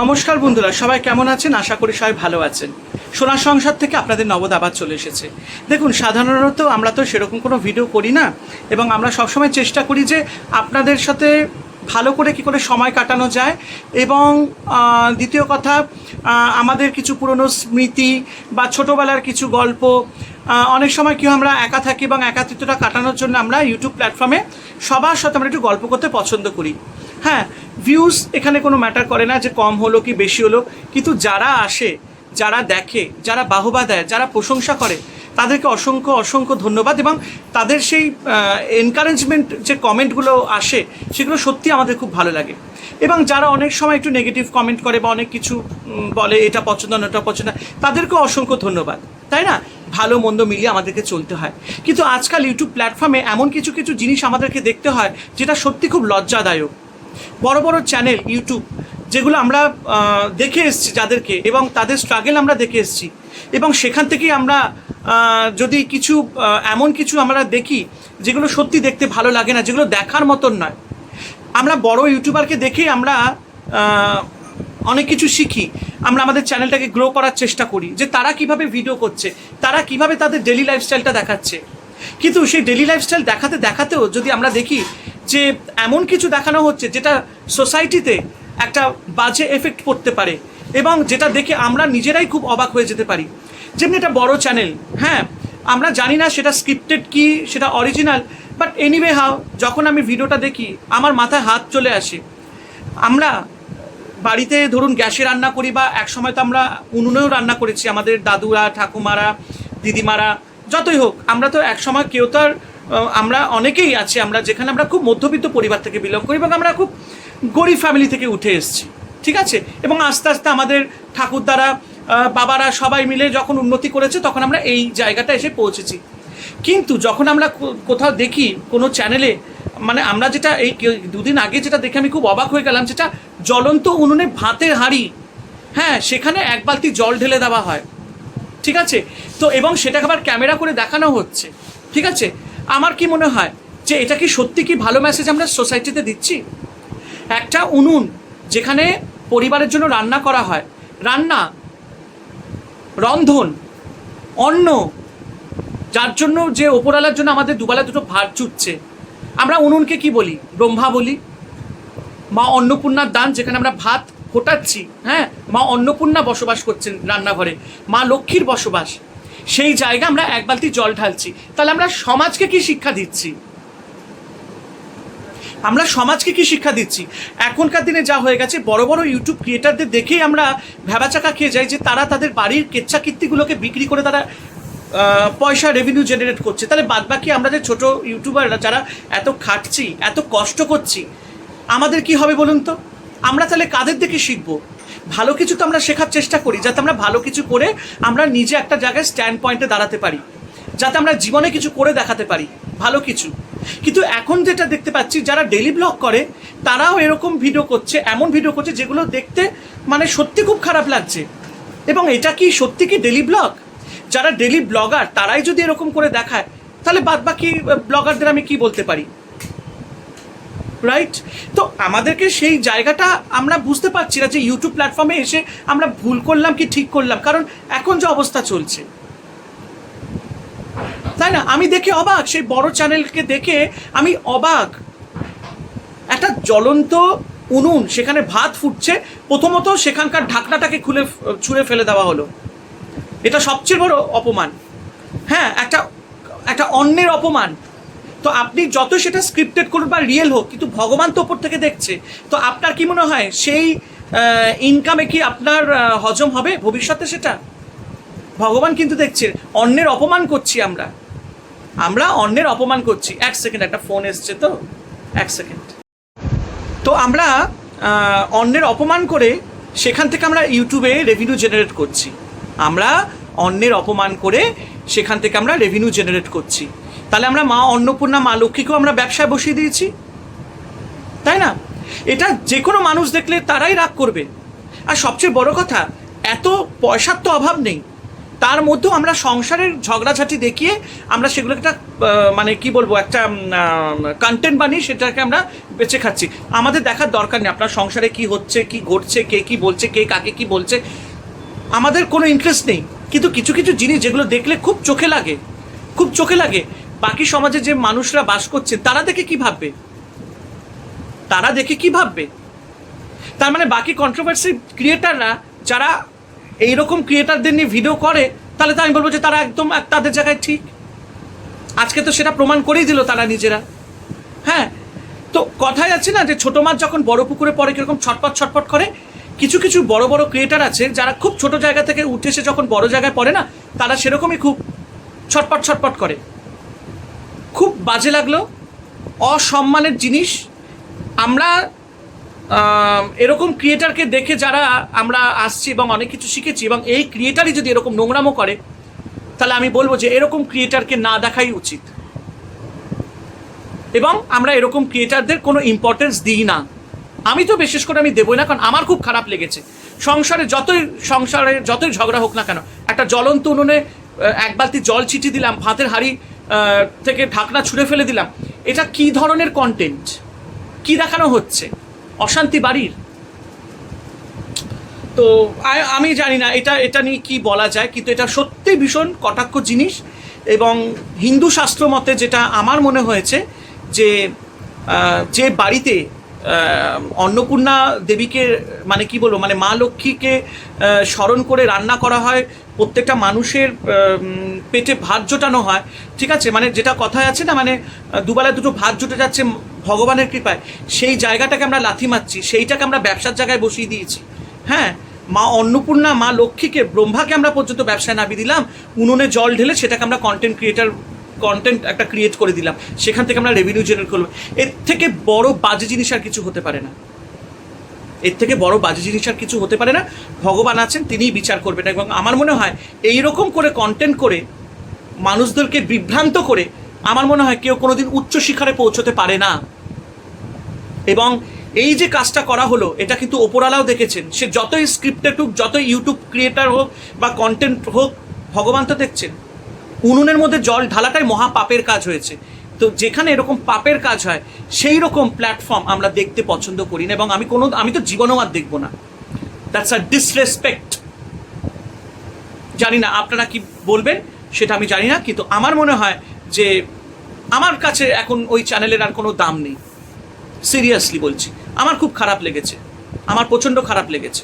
নমস্কার বন্ধুরা, সবাই কেমন আছেন? আশা করি সবাই ভালো আছেন। সোনার সংসার থেকে আপনাদের নবদ আবার চলে এসেছে। দেখুন, সাধারণত আমরা তো সেরকম কোনো ভিডিও করি না এবং আমরা সবসময় চেষ্টা করি যে আপনাদের সাথে ভালো করে কি করে সময় কাটানো যায় এবং দ্বিতীয় কথা আমাদের কিছু পুরনো স্মৃতি বা ছোটোবেলার কিছু গল্প অনেক সময় কি আমরা একা থাকি এবং একাত্রিত্বটা কাটানোর জন্য আমরা ইউটিউব প্ল্যাটফর্মে সবার সাথে আমরা একটু গল্প করতে পছন্দ করি। হ্যাঁ ভিউজ এখানে কোনো ম্যাটার করে না যে কম হলো কি বেশি হলো। কিন্তু যারা আসে, যারা দেখে, যারা বাহবা দেয়, যারা প্রশংসা করে, তাদেরকে অসংখ্য অসংখ্য ধন্যবাদ এবং তাদের সেই এনকারেজমেন্ট যে কমেন্টগুলো আসে, সেগুলো সত্যি আমাদের খুব ভালো লাগে। এবং যারা অনেক সময় একটু নেগেটিভ কমেন্ট করে বা অনেক কিছু বলে এটা পছন্দ না, ওটা পছন্দ তাদেরকেও অসংখ্য ধন্যবাদ। তাই না? ভালো, মন্দ মিলিয়ে আমাদেরকে চলতে হয়। কিন্তু আজকাল ইউটিউব প্ল্যাটফর্মে এমন কিছু কিছু জিনিস আমাদেরকে দেখতে হয়, যেটা সত্যি খুব লজ্জাদায়ক। বড় বড় চ্যানেল ইউটিউব যেগুলো আমরা দেখে এসেছি যাদেরকে এবং তাদের স্ট্রাগল আমরা দেখে এসেছি। এবং সেখান থেকেই আমরা যদি কিছু এমন কিছু আমরা দেখি যেগুলো সত্যি দেখতে ভালো লাগে না, যেগুলো দেখার মতন নয়। আমরা বড় ইউটিউবারকে দেখেই আমরা অনেক কিছু শিখি। আমরা আমাদের চ্যানেলটাকে গ্রো করার চেষ্টা করি যে তারা কীভাবে ভিডিও করছে, তারা কীভাবে তাদের ডেলি লাইফস্টাইলটা দেখাচ্ছে। কিন্তু সেই ডেলি লাইফস্টাইল দেখাতে, দেখাতেও যদি আমরা দেখি যে এমন কিছু দেখানো হচ্ছে যেটা সোসাইটিতে একটা বাজে এফেক্ট পড়তে পারে এবং যেটা দেখে আমরা নিজেরাই খুব অবাক হয়ে যেতে পারি। যেমনি একটা বড় চ্যানেল হ্যাঁ আমরা জানি না সেটা স্ক্রিপ্টেড কি, সেটা অরিজিনাল বাট এনিওয়ে হাও যখন আমি ভিডিওটা দেখি, আমার মাথায় হাত চলে আসে। আমরা বাড়িতে ধরুন গ্যাসে রান্না করি বা এক সময় তো আমরা উনুনেও রান্না করেছি, আমাদের দাদুরা, ঠাকুমারা, দিদিমারা, যতই হোক, আমরা তো এক সময় কেউ তো আর আমরা অনেকেই আছি, আমরা যেখানে আমরা খুব মধ্যবিত্ত পরিবার থেকে বিলং করি এবং আমরা খুব গরিব ফ্যামিলি থেকে উঠে এসেছি, ঠিক আছে? এবং আস্তে আস্তে আমাদের ঠাকুরদারা বাবারা সবাই মিলে যখন উন্নতি করেছে তখন আমরা এই জায়গাটা এসে পৌঁছেছি। কিন্তু যখন আমরা কোথাও দেখি কোনো চ্যানেলে মানে আমরা যেটা এই দুদিন আগে যেটা দেখে আমি খুব অবাক হয়ে গেলাম, যেটা জ্বলন্ত উনুনে ভাতের হাঁড়ি হ্যাঁ সেখানে এক বালতি জল ঢেলে দেওয়া হয়, ঠিক আছে? তো এবং সেটাকে আবার ক্যামেরা করে দেখানো হচ্ছে, ঠিক আছে? আমার কি মনে হয় যে এটা কি সত্যি কি ভালো মেসেজ আমরা সোসাইটিতে দিচ্ছি? একটা উনুন যেখানে পরিবারের জন্য রান্না করা হয়, রান্না, রন্ধন, অন্ন, যার জন্য যে ওপরালার জন্য আমাদের দুবেলা দুটো ভাত জুটছে আমরা উনুনকে কি বলি? ব্রহ্মা বলি। মা অন্নপূর্ণার দান যেখানে আমরা ভাত ফোটাচ্ছি হ্যাঁ? মা অন্নপূর্ণা বসবাস করছেন রান্নাঘরে। মা লক্ষ্মীর বসবাস। সেই জায়গা আমরা এক বালতি জল ঢালছি। তাহলে আমরা সমাজকে কি শিক্ষা দিচ্ছি? আমরা সমাজকে কি শিক্ষা দিচ্ছি? এখনকার দিনে যা হয়ে গেছে, বড় বড় ইউটিউব ক্রিয়েটারদের দেখেই আমরা ভেবাচাকা খেয়ে যাই যে তারা তাদের বাড়ির কেচ্ছা কীর্তিগুলোকে বিক্রি করে তারা পয়সা রেভিনিউ জেনারেট করছে। তাহলে বাদবাকি আমরা যে ছোটো ইউটিউবাররা যারা এত খাটছি, এত কষ্ট করছি, আমাদের কি হবে বলুন তো? আমরা তাহলে কাদের দেখে শিখব? ভালো কিছু তো আমরা শেখার চেষ্টা করি, যাতে আমরা ভালো কিছু করে আমরা নিজে একটা জায়গায় স্ট্যান্ড পয়েন্টে দাঁড়াতে পারি, যাতে আমরা জীবনে কিছু করে দেখাতে পারি, ভালো কিছু। কিন্তু এখন যেটা দেখতে পাচ্ছি, যারা ডেলি ব্লগ করে, তারাও এরকম ভিডিও করছে, এমন ভিডিও করছে যেগুলো দেখতে মানে সত্যি খুব খারাপ লাগছে। এবং এটা কি সত্যি কি ডেলি ব্লগ যারা ডেলি ব্লগার তারাই যদি এরকম করে দেখায়, তাহলে বাদ বাকি ব্লগারদের আমি কি বলতে পারি? রাইট তো আমাদেরকে সেই জায়গাটা আমরা বুঝতে পারছি না যে ইউটিউব প্ল্যাটফর্মে এসে আমরা ভুল করলাম কি ঠিক করলাম। কারণ এখন যে অবস্থা চলছে। তাই না? আমি দেখে অবাক, সেই বড় চ্যানেলকে দেখে আমি অবাক। একটা জ্বলন্ত উনুন, সেখানে ভাত ফুটছে, প্রথমত সেখানকার ঢাকনাটাকে খুলে, ছুঁড়ে ফেলে দেওয়া হলো। এটা সবচেয়ে বড় অপমান। হ্যাঁ একটা একটা অন্যের অপমান। তো আপনি যত সেটা স্ক্রিপ্টেড করুন বা রিয়েল হোক, কিন্তু ভগবান তো ওপর থেকে দেখছে। তো আপনার কি মনে হয় সেই ইনকামে কি আপনার হজম হবে ভবিষ্যতে সেটা? ভগবান কিন্তু দেখছে, অন্যের অপমান করছি আমরা। আমরা অন্যের অপমান করছি। এক সেকেন্ড একটা ফোন এসছে তো? এক সেকেন্ড তো আমরা অন্যের অপমান করে সেখান থেকে আমরা ইউটিউবে রেভিনিউ জেনারেট করছি। আমরা অন্যের অপমান করে সেখান থেকে আমরা রেভিনিউ জেনারেট করছি। তাহলে আমরা মা অন্নপূর্ণা, মা লক্ষ্মীকেও আমরা ব্যবসায় বসিয়ে দিয়েছি। তাই না? এটা যে কোনো মানুষ দেখলে তারাই রাগ করবে। আর সবচেয়ে বড় কথা, এত পয়সার তো অভাব নেই। তার মধ্যেও আমরা সংসারের ঝগড়াঝাটি দেখিয়ে আমরা সেগুলোকে একটা মানে কি বলব, একটা কন্টেন্ট বানিয়ে সেটাকে আমরা বেঁচে খাচ্ছি। আমাদের দেখার দরকার নেই আপনার সংসারে কি হচ্ছে, কি ঘটছে, কে কি বলছে, কে কাকে কি বলছে। আমাদের কোনো ইন্টারেস্ট নেই। কিন্তু কিছু কিছু জিনিস যেগুলো দেখলে খুব চোখে লাগে, খুব চোখে লাগে। বাকি সমাজে যে মানুষরা বাস করছে, তারা দেখে কি ভাববে? তারা দেখে কি ভাববে? তার মানে বাকি কন্ট্রোভার্সি ক্রিয়েটাররা যারা এইরকম ক্রিয়েটারদের নিয়ে ভিডিও করে, তাহলে তো আমি বলব যে তারা একদম তাদের জায়গায় ঠিক। আজকে তো সেটা প্রমাণ করেই দিল তারা নিজেরা। হ্যাঁ তো কথাই আছে না যে ছোট মাছ যখন বড় পুকুরে পড়ে, কীরকম ছটপট ছটপট করে, কিছু কিছু বড় বড় ক্রিয়েটার আছে যারা খুব ছোট জায়গা থেকে উঠে এসে যখন বড় জায়গায় পড়ে না, তারা সেরকমই খুব ছটপট ছটপট করে। খুব বাজে লাগল। অসম্মানের জিনিস। আমরা আম, এরকম ক্রিয়েটারকে দেখে যারা আমরা আসছি এবং অনেক কিছু শিখেছি এবং এই ক্রিয়েটারই যদি এরকম নোংরামো করে তাহলে আমি বলব যে এরকম ক্রিয়েটারকে না দেখাই উচিত। এবং আমরা এরকম ক্রিয়েটারদের কোনো ইম্পর্টেন্স দিই না। আমি তো বিশেষ করে আমি দেবই না কারণ আমার খুব খারাপ লেগেছে। সংসারে যতই সংসারে যতই ঝগড়া হোক না কেন একটা জ্বলন্ত উনুনে এক বালতি জল ছিটি দিলাম ভাতের হাঁড়ি থেকে ঢাকনা ছুঁড়ে ফেলে দিলাম। এটা কি ধরনের কন্টেন্ট কি দেখানো হচ্ছে? অশান্তি বাড়ির? তো আমি জানি না, এটা এটা নিয়ে কি বলা যায়, কিন্তু এটা সত্যি ভীষণ কটাক্ষ জিনিস এবং হিন্দু শাস্ত্র মতে যেটা আমার মনে হয়েছে যে যে বাড়িতে অন্নপূর্ণা দেবীকে মানে কি বলব মানে মা লক্ষ্মীকে স্মরণ করে রান্না করা হয়, প্রত্যেকটা মানুষের পেটে ভাত জোটানো হয়, ঠিক আছে? মানে যেটা কথায় আছে না মানে দুবেলা দুটো ভাত জুটে যাচ্ছে ভগবানের কৃপায়, সেই জায়গাটাকে আমরা লাথি মারছি, সেইটাকে আমরা ব্যবসার জায়গায় বসিয়ে দিয়েছি। হ্যাঁ? মা অন্নপূর্ণা, মা লক্ষ্মীকে, ব্রহ্মাকে আমরা পর্যন্ত ব্যবসায় নামিয়ে দিলাম, উনুনে জল ঢেলে সেটাকে আমরা কন্টেন্ট ক্রিয়েটার কন্টেন্ট একটা ক্রিয়েট করে দিলাম, সেখান থেকে আমরা রেভিনিউ জেনারেট করলাম। এর থেকে বড় বাজে জিনিস আর কিছু হতে পারে না। এর থেকে বড় বাজে জিনিস আর কিছু হতে পারে না। ভগবান আছেন, তিনিই বিচার করবেন এবং আমার মনে হয় এই রকম করে কন্টেন্ট করে, মানুষদেরকে বিভ্রান্ত করে, আমার মনে হয় কেউ কোনোদিন উচ্চ শিখরে পৌঁছতে পারে না। এবং এই যে কাজটা করা হলো, এটা কিন্তু ওপরালাও দেখেছেন। সে যতই স্ক্রিপ্টেড হোক, যতই ইউটিউব ক্রিয়েটার হোক বা কন্টেন্ট হোক, ভগবান তো দেখছেন। উনুনের মধ্যে জল ঢালাটাই মহা পাপের কাজ হয়েছে। তো যেখানে এরকম পাপের কাজ হয়, সেই রকম প্ল্যাটফর্ম আমরা দেখতে পছন্দ করি না এবং আমি কোনো, আমি তো জীবনেও আর দেখব না। দ্যাটস আ ডিসরেসপেক্ট জানি না, আপনারা কি বলবেন? সেটা আমি জানি না, কিন্তু আমার মনে হয় যে আমার কাছে এখন ওই চ্যানেলের আর কোনো দাম নেই। সিরিয়াসলি বলছি, আমার খুব খারাপ লেগেছে। আমার প্রচণ্ড খারাপ লেগেছে।